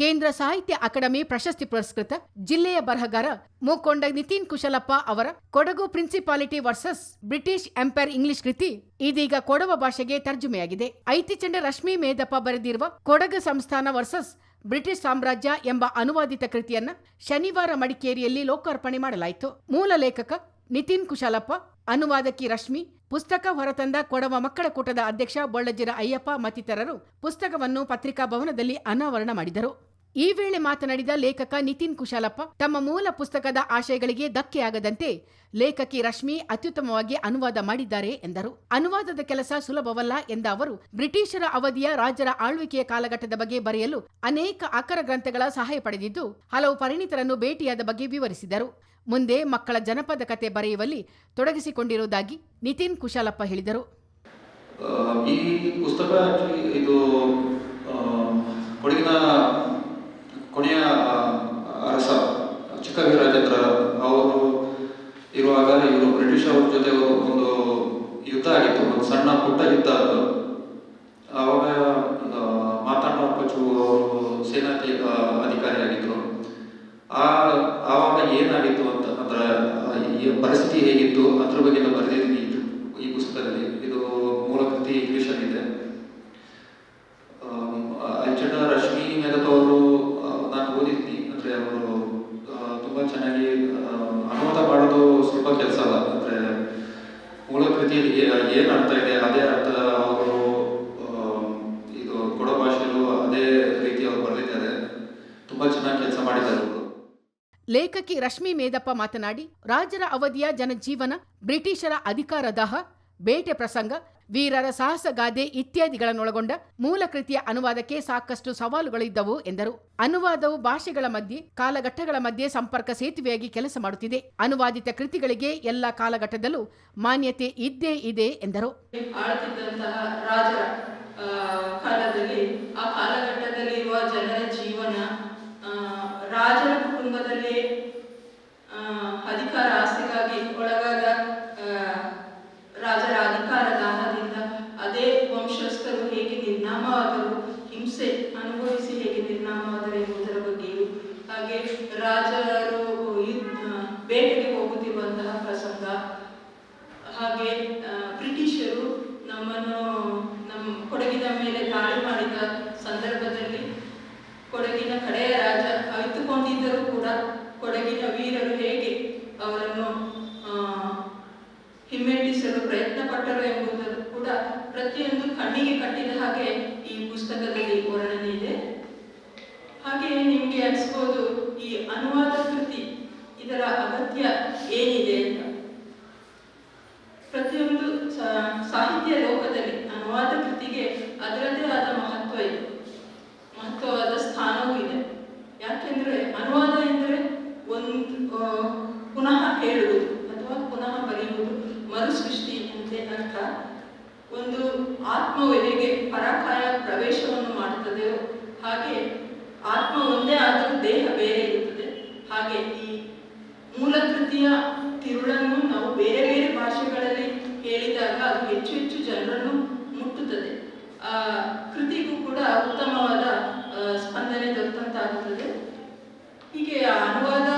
ಕೇಂದ್ರ ಸಾಹಿತ್ಯ ಅಕಾಡೆಮಿ ಪ್ರಶಸ್ತಿ ಪುರಸ್ಕೃತ ಜಿಲ್ಲೆಯ ಬರಹಗಾರ ಮೂಕೊಂಡ ನಿತಿನ್ ಕುಶಲಪ್ಪ ಅವರ Kodagu principality versus British empire English ಕೃತಿ ಇದೀಗ ಕೊಡವ ಭಾಷೆಗೆ ತರ್ಜುಮೆಯಾಗಿದೆ. ಐತಿಚಂಡ ರಶ್ಮಿ ಮೇದಪ್ಪ ಬರೆದಿರುವ ಕೊಡಗು ಸಂಸ್ಥಾನ ವರ್ಸಸ್ ಬ್ರಿಟಿಷ್ ಸಾಮ್ರಾಜ್ಯ ಎಂಬ ಅನುವಾದಿತ ಕೃತಿಯನ್ನ ಶನಿವಾರ ಮಡಿಕೇರಿಯಲ್ಲಿ ಲೋಕಾರ್ಪಣೆ ಮಾಡಲಾಯಿತು. ಮೂಲ ಲೇಖಕ ನಿತಿನ್ ಕುಶಲಪ್ಪ, ಅನುವಾದಕಿ ರಶ್ಮಿ, ಪುಸ್ತಕ ಹೊರತಂದ ಕೊಡವ ಮಕ್ಕಳ ಕೂಟದ ಅಧ್ಯಕ್ಷ ಬೊಳ್ಳಜ್ಜಿರ ಅಯ್ಯಪ್ಪ ಮತ್ತಿತರರು ಪುಸ್ತಕವನ್ನು ಪತ್ರಿಕಾ ಭವನದಲ್ಲಿ ಅನಾವರಣ ಮಾಡಿದರು. ಈ ವೇಳೆ ಮಾತನಾಡಿದ ಲೇಖಕ ನಿತಿನ್ ಕುಶಾಲಪ್ಪ, ತಮ್ಮ ಮೂಲ ಪುಸ್ತಕದ ಆಶಯಗಳಿಗೆ ಧಕ್ಕೆಯಾಗದಂತೆ ಲೇಖಕಿ ರಶ್ಮಿ ಅತ್ಯುತ್ತಮವಾಗಿ ಅನುವಾದ ಮಾಡಿದ್ದಾರೆ ಎಂದರು. ಅನುವಾದದ ಕೆಲಸ ಸುಲಭವಲ್ಲ ಎಂದ ಅವರು, ಬ್ರಿಟಿಷರ ಅವಧಿಯ ರಾಜರ ಆಳ್ವಿಕೆಯ ಕಾಲಘಟ್ಟದ ಬಗ್ಗೆ ಬರೆಯಲು ಅನೇಕ ಆಕರ ಗ್ರಂಥಗಳ ಸಹಾಯ ಪಡೆದಿದ್ದು, ಹಲವು ಪರಿಣಿತರನ್ನು ಭೇಟಿಯಾದ ಬಗ್ಗೆ ವಿವರಿಸಿದರು. ಮುಂದೆ ಮಕ್ಕಳ ಜನಪದ ಕತೆ ಬರೆಯುವಲ್ಲಿ ತೊಡಗಿಸಿಕೊಂಡಿರುವುದಾಗಿ ನಿತಿನ್ ಕುಶಾಲಪ್ಪ ಹೇಳಿದರು. ಈ ಪುಸ್ತಕ ಇದು ಕೊಡಗಿನ ಕೊನೆಯ ಅರಸ ಅರಸ ಚಿಕ್ಕವೀರಾಜೇಂದ್ರ ಅವರು ಇರುವಾಗ ಇವರು ಬ್ರಿಟಿಷ್ ಅವ್ರ ಜೊತೆ ಒಂದು ಯುದ್ಧ ಆಗಿತ್ತು, ಒಂದು ಸಣ್ಣ ಪುಟ್ಟ ಯುದ್ಧ ಅದು. ಆವಾಗ ಮಾತಾಂಡ ಅಪ್ಪಚ್ಚು ಅವರು ಸೇನಾ ಅಧಿಕಾರಿ ಅಧಿಕಾರಿಯಾಗಿದ್ರು ಆ, ಆವಾಗ ಏನಾಗಿತ್ತು ಅಂತ ಅಂದ್ರೆ ಪರಿಸ್ಥಿತಿ ಹೇಗಿತ್ತು, ಅದ್ರ ಬಗ್ಗೆ ಎಲ್ಲ ಬರೆದಿದ್ದೀನಿ ಈ- ಈ ಪುಸ್ತಕದಲ್ಲಿ ಇದು ಮೂಲ ಕೃತಿ ಇಂಗ್ಲಿಷಲ್ಲಿದೆ ಅಂಚಡ ರಶ್ಮಿ ಮೇಧಪ್ ಅವರು ಆ, ನಾನು ಓದಿದ್ದೀನಿ ಅಂದ್ರೆ ಅವರು. ತುಂಬಾ ಚೆನ್ನಾಗಿ ಅನುವಾದ ಮಾಡೋದು ಸ್ವಲ್ಪ ಕೆಲಸ ಅಲ್ಲ. ಅಂದ್ರೆ ಮೂಲ ಕೃತಿಯಲ್ಲಿ ಏನು ಅರ್ಥ ಇದೆ, ಅದೇ ಅರ್ಥ ಅವರು ಇದು ಕೊಡೋ ಭಾಷೆಯಲ್ಲೂ ಅದೇ ರೀತಿ ಅವರು ಬರೆದಿದ್ದಾರೆ. ತುಂಬಾ ಚೆನ್ನಾಗಿ ಕೆಲಸ ಮಾಡಿದ್ದಾರೆ ಅವರು. ಲೇಖಕಿ ರಶ್ಮಿ ಮೇದಪ್ಪ ಮಾತನಾಡಿ, ರಾಜರ ಅವಧಿಯ ಜನಜೀವನ ಬ್ರಿಟಿಷರ ಅಧಿಕಾರದಾಹ, ಬೇಟೆ ಪ್ರಸಂಗ ವೀರರ ಸಾಹಸಗಾದೆ ಇತ್ಯಾದಿಗಳನ್ನೊಳಗೊಂಡ ಮೂಲ ಕೃತಿಯ ಅನುವಾದಕ್ಕೆ ಸಾಕಷ್ಟು ಸವಾಲುಗಳಿದ್ದವು ಎಂದರು. ಅನುವಾದವು ಭಾಷೆಗಳ ಮಧ್ಯೆ, ಕಾಲಘಟ್ಟಗಳ ಮಧ್ಯೆ ಸಂಪರ್ಕ ಸೇತುವೆಯಾಗಿ ಕೆಲಸ ಮಾಡುತ್ತಿದೆ. ಅನುವಾದಿತ ಕೃತಿಗಳಿಗೆ ಎಲ್ಲ ಕಾಲಘಟ್ಟದಲ್ಲೂ ಮಾನ್ಯತೆ ಇದ್ದೇ ಇದೆ ಎಂದರು. ನಿರ್ನಾಮವಾದರು ಎಂಬುದರ ಬಗ್ಗೆಯೂ ಹಾಗೆ ರಾಜರು ಬೇಟೆಗೆ ಹೋಗುತ್ತಿರುವಂತಹ ಪ್ರಸಂಗ. ಹಾಗೆ ಬ್ರಿಟಿಷರು ನಮ್ಮನ್ನು ನಮ್ಮ ಕೊಡಗಿನ ಮೇಲೆ ದಾಳಿ ಮಾಡಿದ ಸಂದರ್ಭದಲ್ಲಿ ಕೊಡಗಿನ ಕಡೆಯ ರಾಜ ಅರಿತುಕೊಂಡಿದ್ದರೂ ಕೂಡ ಕೊಡಗಿನ ವೀರರು ಹೇಗೆ ಅವರನ್ನು ಹಿಮ್ಮೆಟ್ಟಿಸಲು ಪ್ರಯತ್ನ ಪಟ್ಟರು ಎಂಬುದನ್ನು ಕೂಡ ಪ್ರತಿಯೊಂದು ಕಣ್ಣಿಗೆ ಕಟ್ಟಿದ ಹಾಗೆ ಈ ಪುಸ್ತಕದಲ್ಲಿ ವರ್ಣನೆ ಇದೆ ಹಾಗೆ ನಿಮಗೆ ಅನಿಸ್ಬೋದು ಈ ಅನುವಾದ ಕೃತಿ ಇದರ ಅಗತ್ಯ ಏನಿದೆ ಅಂತ ಪ್ರತಿಯೊಂದು ಸಾ- ಸಾಹಿತ್ಯ ಲೋಕದಲ್ಲಿ, ಅನುವಾದ ಕೃತಿಗೆ ಅದರದೇ ಆದ ಮಹತ್ವ ಇದೆ. ಮಹತ್ವವಾದ ಸ್ಥಾನವೂ ಇದೆ. ಯಾಕೆಂದ್ರೆ ಅನುವಾದ ಎಂದರೆ ಒಂದು ಪುನಃ ಹೇಳುವುದು ಅಥವಾ ಪುನಃ ಬರೆಯುವುದು, ಮರುಸೃಷ್ಟಿ ಅಂತೆ ಅರ್ಥ. ಒಂದು ಆತ್ಮವು ಪರಾಕಾಯ ಪ್ರವೇಶವನ್ನು ಮಾಡುತ್ತದೆಯೋ ಹಾಗೆ ಆತ್ಮ ಒಂದೇ ಆದರೂ ದೇಹ ಬೇರೆ ಇರುತ್ತದೆ ಹಾಗೆ ಈ ಮೂಲ ಕೃತಿಯ ತಿರುಳನ್ನು ನಾವು ಬೇರೆ ಬೇರೆ ಭಾಷೆಗಳಲ್ಲಿ ಹೇಳಿದಾಗ ಅದು ಹೆಚ್ಚು ಹೆಚ್ಚು ಜನರನ್ನು ಮುಟ್ಟುತ್ತದೆ ಆ ಕೃತಿಗೂ ಕೂಡ ಉತ್ತಮವಾದ ಆ, ಸ್ಪಂದನೆ ದೊರೆತಂತಾಗುತ್ತದೆ ಹೀಗೆ ಆ ಅನುವಾದ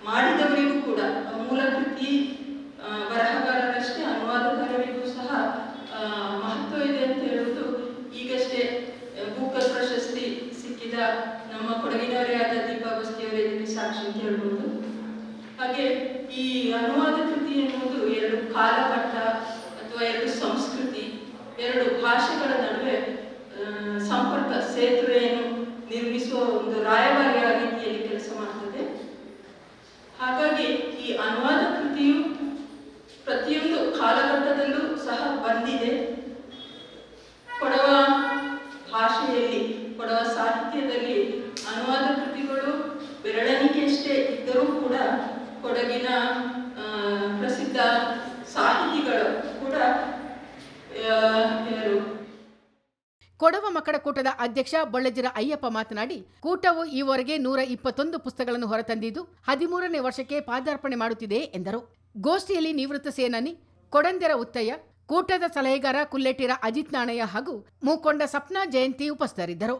ಮಾಡಿದವರಿಗೂ ಕೂಡ ಆ ಮೂಲ ಕೃತಿ ಆ, ಬರಹಗಾರರಷ್ಟೇ ಅನುವಾದಕಾರರಿಗೂ ಸಹ ಆ, ಮಹತ್ವ ಇದೆ ಅಂತ ಹೇಳುವುದು ಈಗಷ್ಟೇ ಬೂಕರ್ ಪ್ರಶಸ್ತಿ ಸಿಕ್ಕಿದ ನಮ್ಮ ಕೊಡಗಿನವರೇ ಆದ ದೀಪಾ ಬಸ್ತಿಯವರೇ ಇದಕ್ಕೆ ಸಾಕ್ಷಿ ಅಂತ ಹೇಳ್ಬೋದು ಹಾಗೆ ಈ ಅನುವಾದ ಕೃತಿ ಎನ್ನುವುದು ಎರಡು ಕಾಲಘಟ್ಟ ಅಥವಾ ಎರಡು ಸಂಸ್ಕೃತಿ, ಎರಡು ಭಾಷೆಗಳ ನಡುವೆ ಸಂಪರ್ಕ, ಸೇತುವೆಯನ್ನು ನಿರ್ಮಿಸುವ ಒಂದು ರಾಯಭಾರಿಯ ರೀತಿಯಲ್ಲಿ ಕೆಲಸ ಮಾಡ್ತದೆ. ಹಾಗಾಗಿ ಈ ಅನುವಾದ ಕೃತಿಯು ಪ್ರತಿಯೊಂದು ಕಾಲಘಟ್ಟದಲ್ಲೂ ಸಹ ಬಂದಿದೆ. ಕೊಡವ ಭಾಷೆಯಲ್ಲಿ, ಕೊಡವ ಸಾಹಿತ್ಯದಲ್ಲಿ ಅನುವಾದ ಕೃತಿಗಳು ಬೆರಳೆಣಿಕೆಯಷ್ಟೇ ಇದ್ದರೂ ಕೂಡ ಕೊಡಗಿನ ಆ, ಪ್ರಸಿದ್ಧ ಸಾಹಿತಿಗಳು ಕೂಡ ಆ, ಯಾರು ಕೊಡವ ಮಕ್ಕಳ ಕೂಟದ ಅಧ್ಯಕ್ಷ ಬೊಳ್ಳಜಿರ ಅಯ್ಯಪ್ಪ ಮಾತನಾಡಿ, ಕೂಟವು ಈವರೆಗೆ ನೂರ ಇಪ್ಪತ್ತೊಂದು ಪುಸ್ತಕಗಳನ್ನು ಹೊರತಂದಿದ್ದು, ಹದಿಮೂರನೇ ವರ್ಷಕ್ಕೆ ಪಾದಾರ್ಪಣೆ ಮಾಡುತ್ತಿದೆ ಎಂದರು. ಗೋಷ್ಠಿಯಲ್ಲಿ ನಿವೃತ್ತ ಸೇನಾನಿ ಕೊಡಂದೆರ ಉತ್ತಯ್ಯ, ಕೂಟದ ಸಲಹೆಗಾರ ಕುಲ್ಲೆಟ್ಟಿರ ಅಜಿತ್ ನಾಣಯ್ಯ ಹಾಗೂ ಮೂಕೊಂಡ ಸಪ್ನಾ ಜಯಂತಿ ಉಪಸ್ಥಿತರಿದ್ದರು.